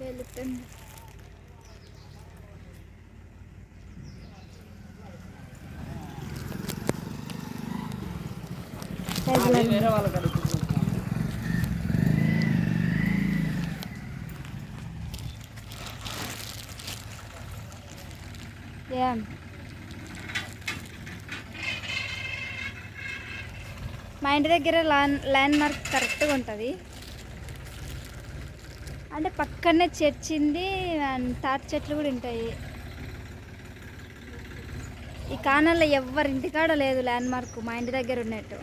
వెళుతుంది మా ఇంటి దగ్గర ల్యాండ్ ల్యాండ్ మార్క్ కరెక్ట్గా ఉంటుంది. అంటే పక్కనే చర్చింది తాటి చెట్లు కూడా ఉంటాయి. ఈ కాణాల్లో ఎవరి ఇంటికాడ లేదు ల్యాండ్ మార్క్ మా ఇంటి దగ్గర ఉన్నట్టు.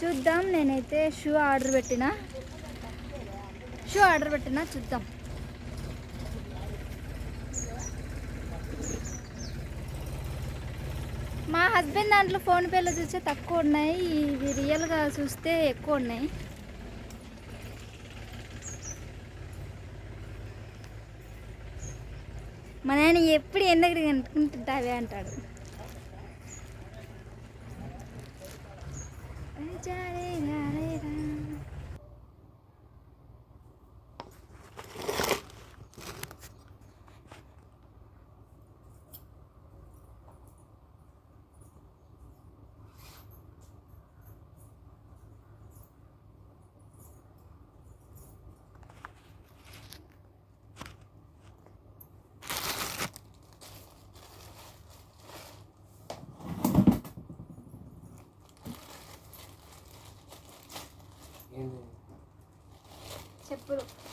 చూద్దాం నేనైతే షూ ఆర్డర్ పెట్టిన. షూ ఆర్డర్ పెట్టినా చూద్దాం. మా హస్బెండ్ దాంట్లో ఫోన్పేలో చూస్తే తక్కువ ఉన్నాయి. ఇవి రియల్గా చూస్తే ఎక్కువ ఉన్నాయి. మా నాయన ఎప్పుడు ఎన్ అంటాడు. కనుక్కుంటుంటావే అంటాడు జారే 그럼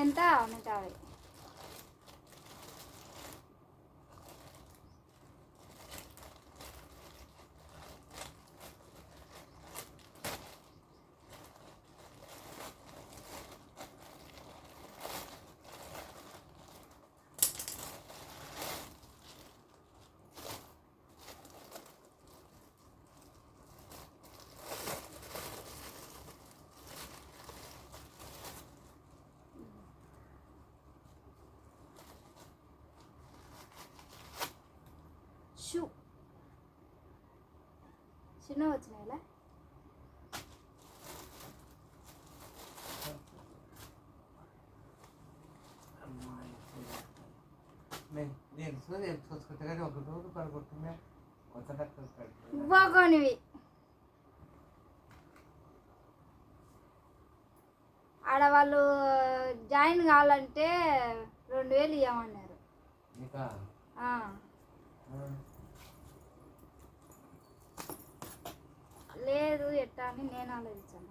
ఎంత నూట యాభై షూ. చిన్న వచ్చినాయిలా బాగోనివి. ఆడ వాళ్ళు జాయిన్ కావాలంటే రెండు వేలు ఇవ్వమన్నారు ఇంకా ఆ, లేదు ఎట్టా అని నేను ఆలోచించాను.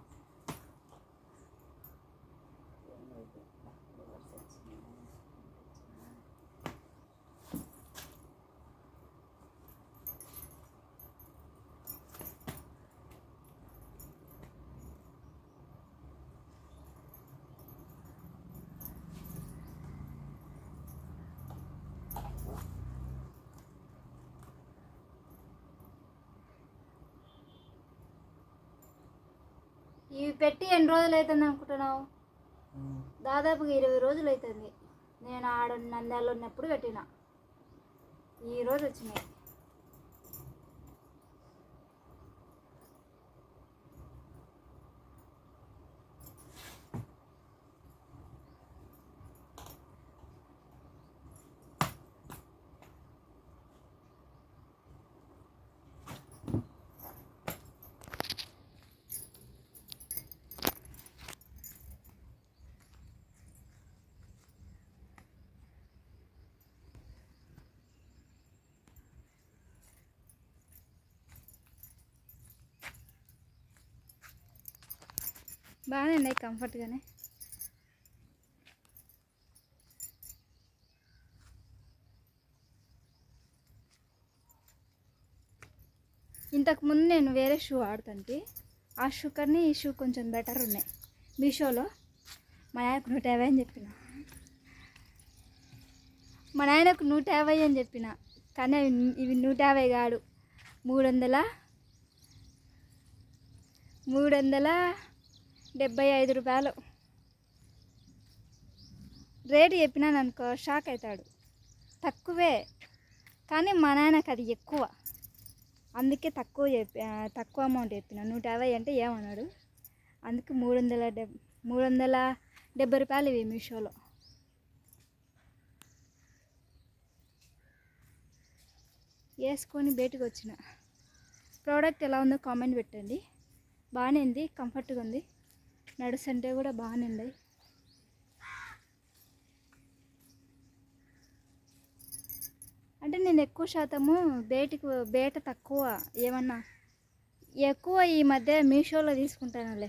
ఇవి పెట్టి ఎన్ని రోజులు అవుతుంది అనుకుంటున్నావు? దాదాపుగా ఇరవై రోజులు అవుతుంది. నేను ఆడ నంద్యాలలో ఉన్నప్పుడు పెట్టిన. ఈ రోజు వచ్చినాయి. బాగానే ఉన్నాయి కంఫర్ట్గానే. ఇంతకుముందు నేను వేరే షూ ఆడుతుంటే ఆ షూ కన్నా ఈ షూ కొంచెం బెటర్ ఉన్నాయి. మీషోలో. మా ఆయనకు నూట యాభై అని చెప్పిన. మా నాయనకు నూట యాభై అని చెప్పిన. కానీ అవి ఇవి నూట యాభై కాడు మూడు వందల మూడు వందల డెబ్బై ఐదు రూపాయలు. రేటు చెప్పినాను అనుకో షాక్ అవుతాడు తక్కువే కానీ మా నాన్నకు అది ఎక్కువ. అందుకే తక్కువ చెప్పి తక్కువ అమౌంట్ చెప్పిన. నూట యాభై అంటే ఏమన్నాడు? అందుకే మూడు వందల డెబ్ మూడు వందల డెబ్బై రూపాయలు ఇవి మీషోలో. వేసుకొని బయటకు వచ్చిన. ప్రోడక్ట్ ఎలా ఉందో కామెంట్ పెట్టండి. బాగానే ఉంది కంఫర్ట్గా ఉంది. నడుస్తుంటే కూడా బాగానే ఉంది అంటే నేను ఎక్కువ శాతము బయటకు బయట తక్కువ ఏమన్నా ఎక్కువ ఈ మధ్య మీషోలో తీసుకుంటానులే.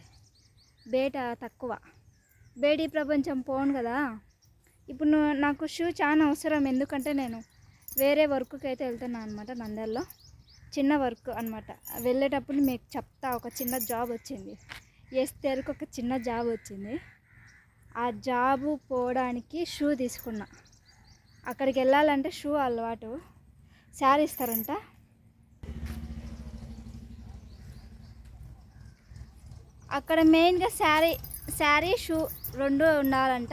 బయట తక్కువ. బయటి ప్రపంచం పోను కదా. ఇప్పుడు నాకు షూ చాలా అవసరం ఎందుకంటే నేను వేరే వర్క్కి అయితే వెళ్తున్నాను అనమాట నందల్లో. చిన్న వర్క్ అనమాట వెళ్ళేటప్పుడు మీకు చెప్తా ఒక చిన్న జాబ్ వచ్చింది. ఎస్తేరుకు ఒక చిన్న జాబ్ వచ్చింది. ఆ జాబు పోవడానికి షూ తీసుకున్నా. అక్కడికి వెళ్ళాలంటే షూ అలవాటు. శారీ ఇస్తారంట. అక్కడ మెయిన్గా శారీ శారీ షూ రెండు ఉండాలంట.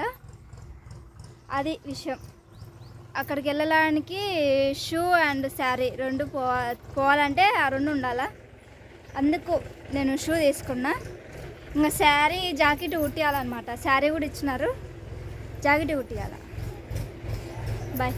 అది విషయం. అక్కడికి వెళ్ళడానికి షూ అండ్ శారీ రెండు పో పోవాలంటే ఆ రెండు ఉండాలా? అందుకు నేను షూ తీసుకున్నా. ఇంకా శారీ జాకెట్ కుట్టియాలన్నమాట. శారీ కూడా ఇచ్చినారు. జాకెట్ కుట్టియాల. బాయ్.